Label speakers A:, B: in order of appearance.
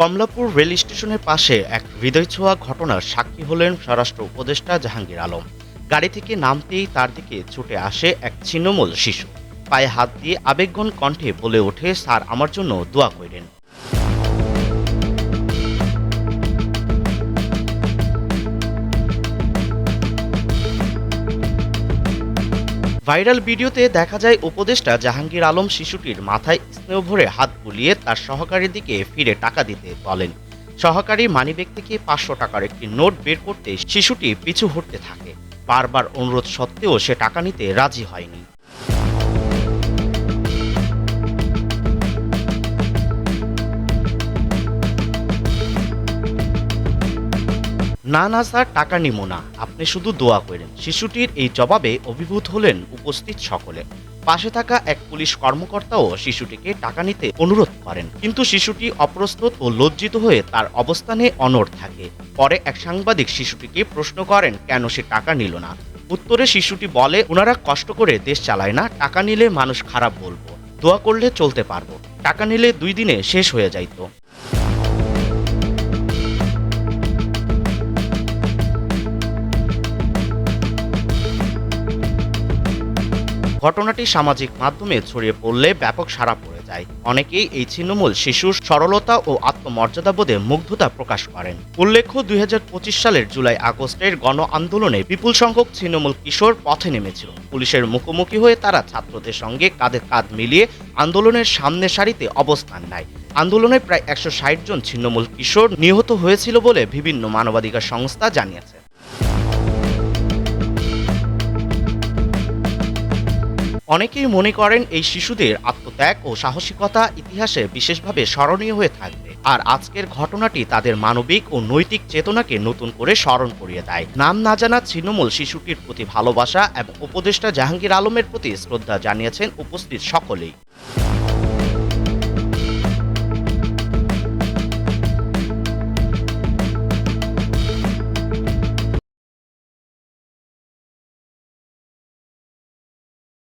A: Kamalapur rail স্টেশনের পাশে এক হৃদয় ছোঁয়া ঘটনার সাক্ষী হলেন স্বরাষ্ট্র উপদেষ্টা জাহাঙ্গীর আলম। গাড়ি থেকে নামতেই তার দিকে ছুটে আসে এক ছিন্নমূল শিশু। পায়ে হাত দিয়ে আবেগগণ কণ্ঠে বলে ওঠে, স্যার, আমার জন্য দোয়া করেন ভাইরাল ভিডিওতে দেখা যায় উপদেষ্টা জাহাঙ্গীর আলম শিশুটির মাথায় স্নেহ ভরে হাত বুলিয়ে তার সহকারীর দিকে ফিরে টাকা দিতে বলেন। সহকারী মানিব্যাগ থেকে পাঁচশো টাকার একটি নোট বের করতে শিশুটি পিছু হটতে থাকে। বারবার অনুরোধ সত্ত্বেও সে টাকা নিতে রাজি হয়নি। না না স্যার টাকা নিব না আপনি শুধু দোয়া করেন। শিশুটির এই জবাবে অভিভূত হলেন উপস্থিত সকলে। পাশে থাকা এক পুলিশ কর্মকর্তাও শিশুটিকে টাকা নিতে অনুরোধ করেন। কিন্তু শিশুটি অপ্রস্তুত ও লজ্জিত হয়ে তার অবস্থানে অনড় থাকে। পরে এক সাংবাদিক শিশুটিকে প্রশ্ন করেন, কেন সে টাকা নিল না? উত্তরে শিশুটি বলে ওনারা কষ্ট করে দেশ চালায় না। টাকা নিলে মানুষ খারাপ বলব। দোয়া করলে চলতে পারব। টাকা নিলে দুই দিনে শেষ হয়ে যাইতো। ঘটনাটি সামাজিক মাধ্যমে ছড়িয়ে পড়লে ব্যাপক সাড়া পড়ে যায়। অনেকেই এই ছিন্নমূল শিশুর সরলতা ও আত্মমর্যাদাবোধে মুগ্ধতা প্রকাশ করেন। উল্লেখ্য, দুই হাজার পঁচিশ সালের জুলাই আগস্টের গণ আন্দোলনে বিপুল সংখ্যক ছিন্নমূল কিশোর পথে নেমেছিল। পুলিশের মুখোমুখি হয়ে তারা ছাত্রদের সঙ্গে কাঁধে কাঁধ মিলিয়ে আন্দোলনের সামনে সারিতে অবস্থান নেয়। আন্দোলনে প্রায় একশো ষাট জন ছিন্নমূল কিশোর নিহত হয়েছিল বলে বিভিন্ন মানবাধিকার সংস্থা জানিয়েছে। অনেকেই মনে করেন এই শিশুদের আত্মত্যাগ ও সাহসিকতা ইতিহাসে বিশেষভাবে স্মরণীয় হয়ে থাকবে। আর আজকের ঘটনাটি তাদের মানবিক ও নৈতিক চেতনাকে নতুন করে স্মরণ করিয়ে দেয়। নাম না জানা ছিন্নমূল শিশুটির প্রতি ভালোবাসা এবং উপদেষ্টা জাহাঙ্গীর আলমের প্রতি শ্রদ্ধা জানিয়েছেন উপস্থিত সকলেই।